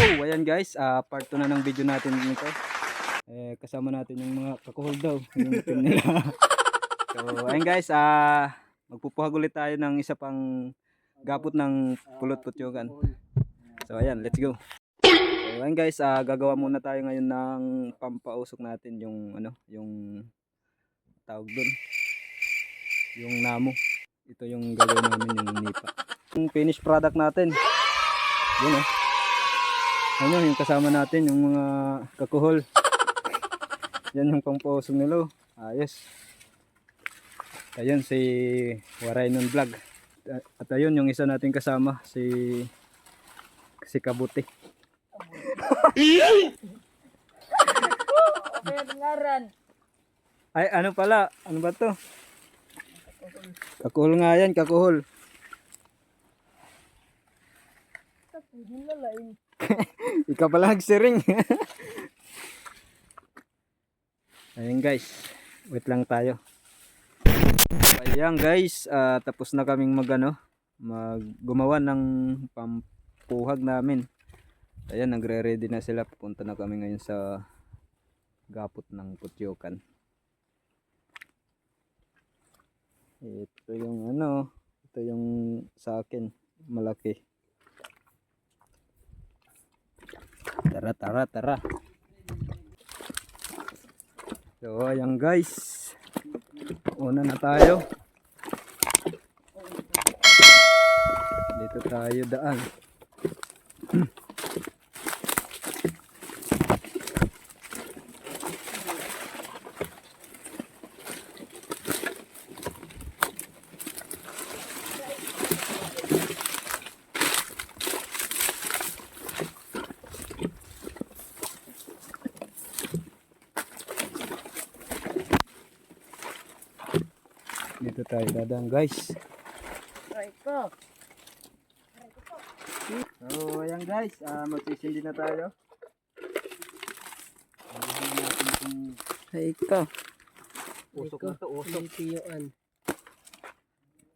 So, ayan guys, ah, part 2 na ng video natin nito. Eh, kasama natin yung mga kakuhol daw, yung nila. so, ayan guys, ah, magpupuhag ulit tayo ng isa pang gapot ng pulot putyogan. So, ayan, let's go. So, ayan guys, ah, gagawa muna tayo ngayon ng pampausok natin yung ano, yung tawag doon. Yung namo. Ito yung gagawin namin yung nipa. Yung finished product natin. Yun oh. Ano yung kasama natin yung mga kakuhol. Yan yung pampausok nila. oh. Ayos. Ayun si Waraynon Vlog. At at ayun yung isa nating kasama si si Kabuti. Ay, ano pala? Ano ba to? Kakuhol nga yan, kakuhol. Ikaw pala nagsiring. Ayan guys, wait lang tayo. Ayan guys, ah, tapos na kaming mag ano, mag gumawa ng pampuhag namin. Ayan, nagre-ready na sila. Pupunta na kami ngayon sa gapot ng Putyokan. Ito yung ano, ito yung sa akin, malaki. Tara, tara, tara. So, ayan guys. Una na tayo. Dito tayo daan. Dito tayo dadaan guys. Try ko. So, ayan guys. Uh, magsisindi na tayo. Ayan natin kung Try ko. usok na to, usok.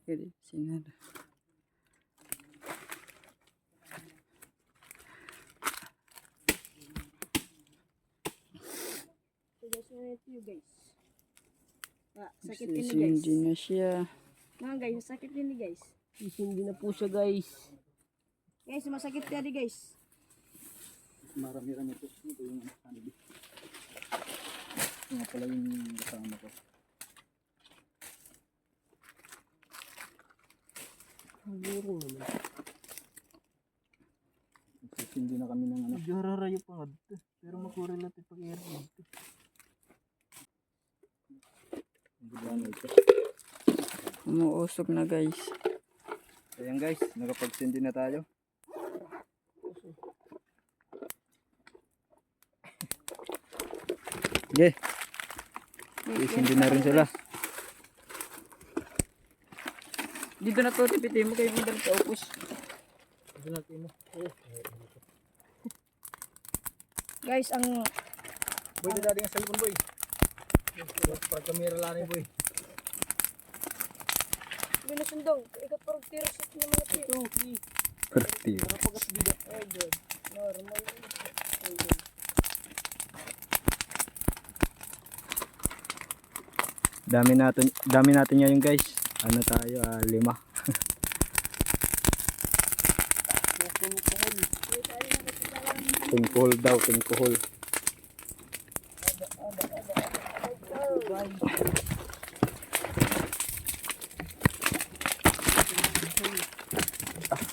Pwede sinara. guys. Ah, sakit ini guys. Hindi na siya. Mga guys, sakit ini guys. Hindi na po siya guys. Guys, masakit tadi guys. Marami-rami ito. Ito yung hanibi. Ito nga pala yung kasama ko. Siguro naman. Magsisindi na kami ng ano. Medyo rarayo pa nga dito. Pero makorelate pag air dito. Ang. Umuusok na guys. Ayan guys, nakapagsindi na tayo. Sige. Isindi na rin sila. Dito na to, tipiti mo kayo madal sa upos. Dito natin mo. Guys, ang Boy, dali nga sa cellphone boy. Para kamera lang ni boy. binusundong. Ikat parang tiro sa ng mga tiro. Perti. Normal. Dami natin, dami natin ngayon guys. Ano tayo, ah, lima. Tungkol daw, tungkol. Ah,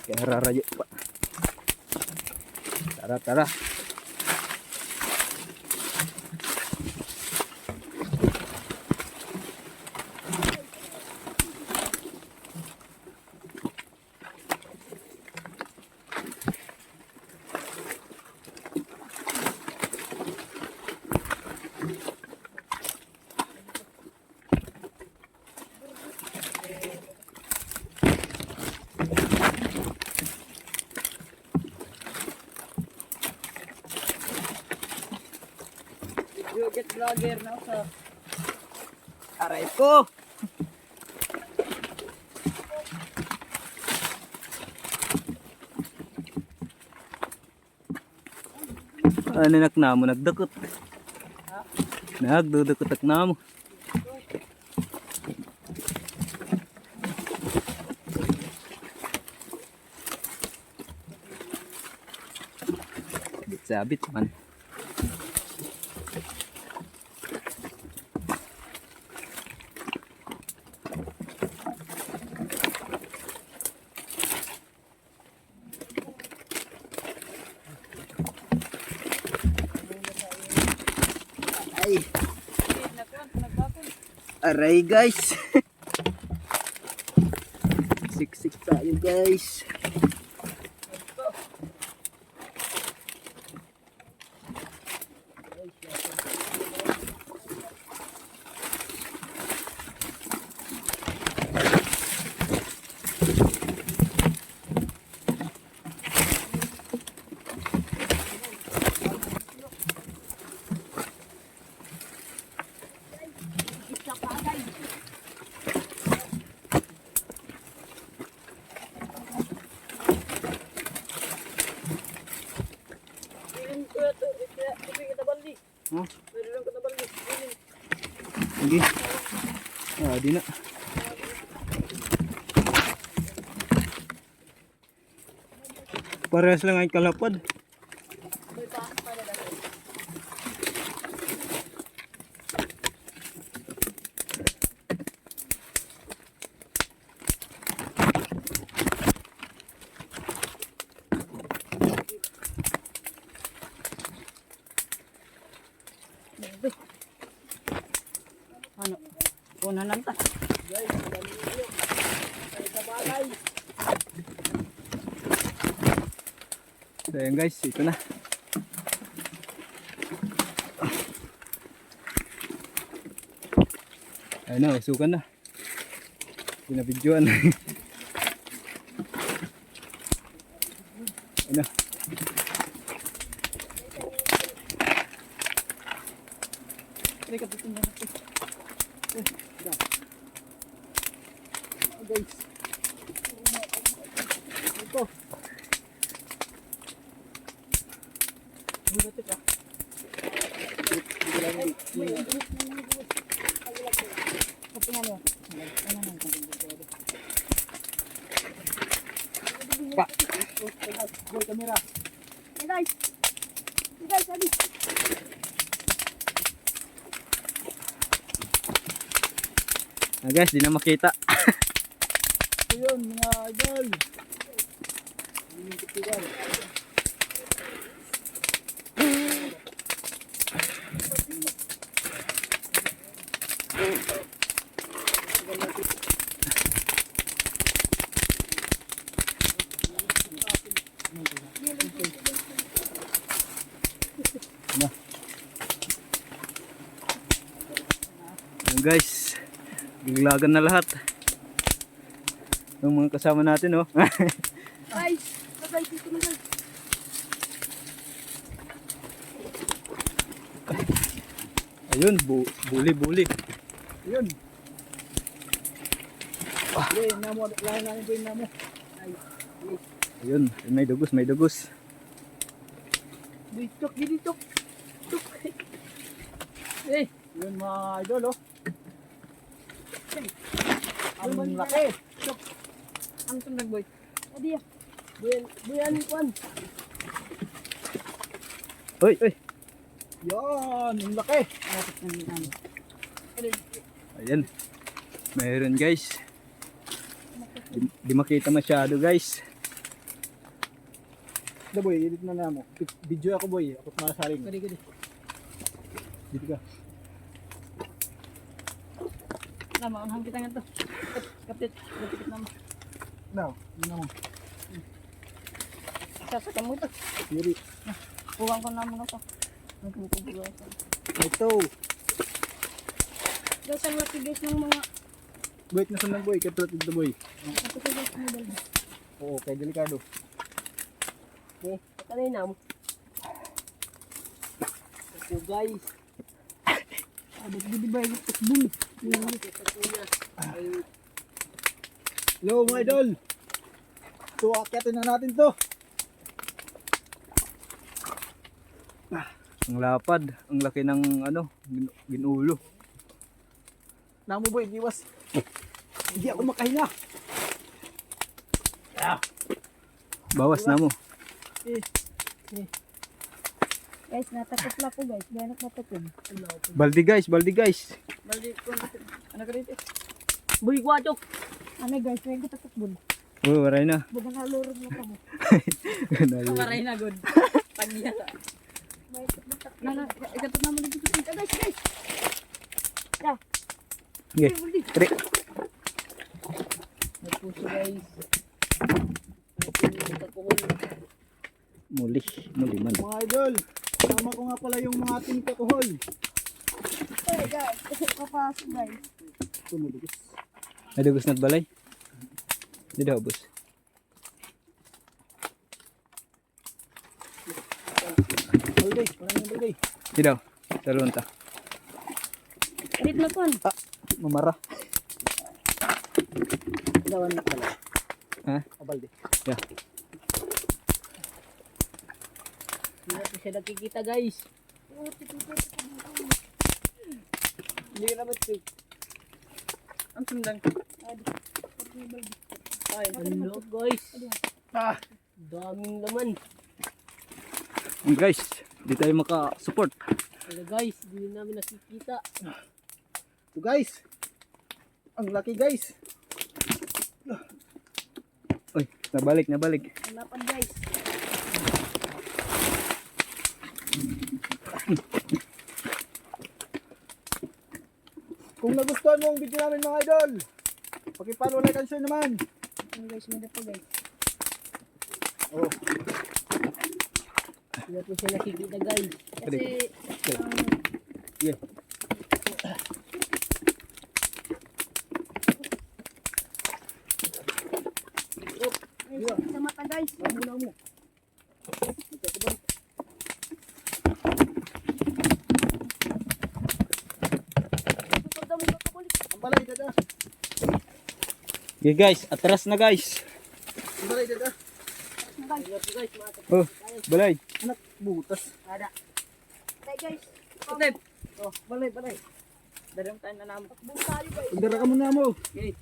kaya rarayo pa. Tara, tara. Vlogger na sa... Aray ko! Ano nak namo nagdukot. Nagdudukot ak namo. Sabit sabit man. Aray guys. Siksik tayo guys. Piling ko ito. Ito kita bali. Oh, Meron lang kita bali. Piling. sige. Ah, di na. Parehas lang ay kalapad. So ayan guys, ito na. Ayun na, usukan na. Pinabidyoan. Ayun na. Sige ka pitin na ito. Guys. Ito. Bulat ito. Kapingan mo. Ano nang Pa. Boy, kamera. Hey guys. Hey guys, sabi. Ah, guys, di na makita. Ito yun, mga idol. Guys, giglagan na lahat. Yung mga kasama natin, oh. Guys. Guys, dito na guys. Ayun, bu buli, buli. Yun. Ah. Hindi, namo, namin yung namo. Ay, Ayun, may dugos, may dugos. Dito, dito. Tuk. Eh, yun mga idol, oh. Ang laki. Tuk. Ang tundag, boy. Adi ah. Buyan, buyan, kwan. Uy, uy. Yan, ang laki. Ayan. Mayroon guys. Di, di makita masyado guys. Da boy, edit na namo. Video ako boy, ako masaling. Kadi kadi. Dito ka. Nama, ang kita nga to. Kapit, kapit nama. Now, yun namo. Sasaka mo ito. Yuri. Huwag ko naman ito. Nagkukubulo ito. Ito. Guys, ang laki guys ng mga Wait na sunang boy, boy. Ito ko guys mo dalawa. Oo, kay delikado. Okay, kanina mo. So guys, Abot di ba yung tukbong? hello mga idol. So, akyatin na natin to. Ang lapad. Ang laki ng ano, gin- ginulo. Namo boy, iwas. Hindi ako makahinga. Bawas na mo. Guys, natakot lang po guys. Ganap matakot. Baldi guys, baldi guys. Balik ko. Ano ka rito? Boy, guwachok. Ano guys, may katakot bun. Oh, waray na. Bagang halurog na kamo. Maray na good. Pagyasa. Okay. Guys. Muli, muli man. Mga idol, tama ko nga pala yung mga ating kakuhol. Hey guys, papasok guys. Tumulugis. Nadugos na't balay. Di daw, boss. Parang yung balday. Di daw. Talon ta. Edit na po. Mamara. Gawan na pala. Ha? Ah, balday. Yeah. Hindi siya nakikita guys. Hindi ka naman ito. Ang sundang. Ay, hello guys. Ah, daming laman. Guys, di tayo maka-support. Hello guys, hindi namin nakikita. Ito guys. Ang laki guys. Uy, nabalik, nabalik. Hanapan guys. Kung nagustuhan mo ang video namin mga idol, pakipalo like and share naman. Ano guys, may po guys. Oh. Hindi natin siya nakikita guys. Kasi, um, Yeah. guys, sa mata guys. Mo. Okay guys, atras na guys. Balay dada. Oh, balay. Anak, butas. Ada. Hey guys, Kutip. Oh, balay, balay. Daram tayo na namin. buong tayo guys. Pagdara ka muna mo. Okay.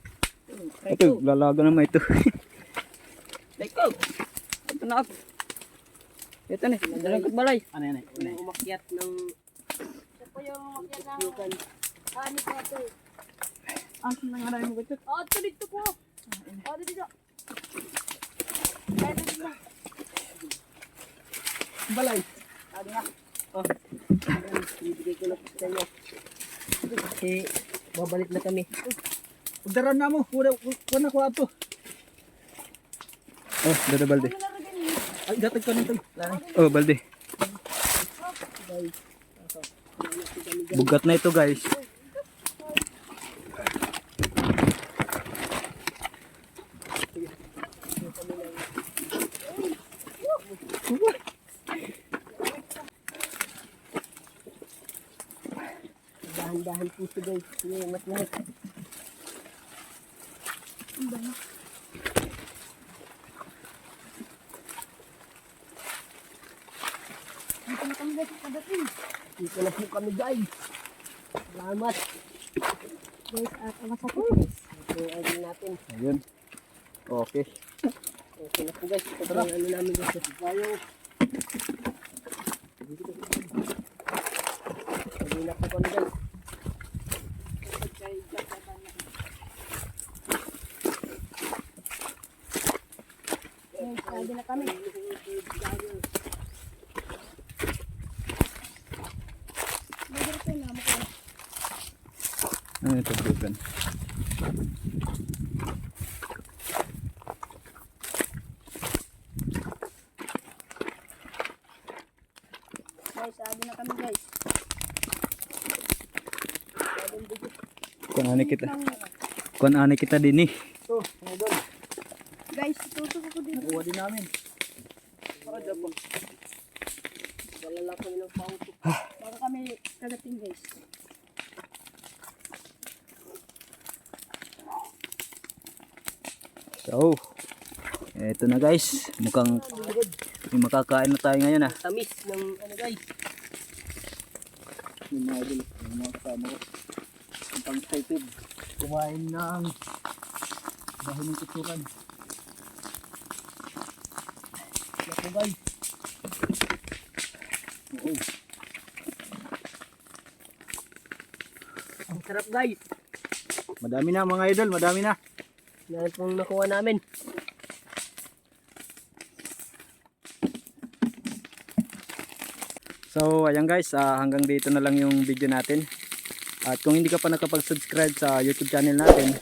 Ito, lalaga naman ito. Let's go. Ito na ako. Ito na, dalang balay. Ano yan? Ano umakyat ng Ito po yung makyat ng hanip na ito. ang nangaray mo ito. Oh, ito dito po. Oh, dito dito. Ay, dito na. Balay. Sabi. Oh. Ayan, Bibigay ko na po sa inyo. Kasi babalik na kami. Pagdaran na mo. Kuha kuha na ko ato. Oh, dada balde. Ay, datag ka nito. Oh, balde. Bugat na ito guys. Siya guys. Sige, mas lahat. Dito na kami guys, pagdating. Dito na po kami guys. Salamat. Guys, at ang masakit guys. Ito ang ano natin. Ayun. Okay. Okay na po guys. Ito ang ano namin guys. Tayo. Sabi na po kami. Guys, sabi na kami. Magdito na mo kayo. Ano ito, bugan? Guys, sabi na kami guys. Kung ano kita. Kung ano kita din eh. Ito, mga idol. guys, tutok ako dito. Nakuha din namin. Para dyan po. Dalala kami ng pauto. Baka kami kagating guys. So, eto na guys. Mukhang May makakain na tayo ngayon ah. Tamis ng ano guys. Yung mga idol, yung mga kasama ko. Ang pang excited. Kumain ng bahay ng kuturan. Ako guys. Oo. Ang sarap guys. Madami na mga idol, madami na. Yan pong nakuha namin. So, ayan guys, ah, hanggang dito na lang yung video natin. At kung hindi ka pa nakapag-subscribe sa YouTube channel natin,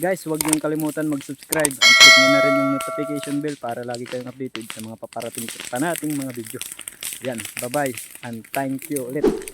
guys, huwag niyong kalimutan mag-subscribe at click nyo na rin yung notification bell para lagi kayong updated sa mga paparating pa nating mga video. Yan, bye-bye and thank you ulit.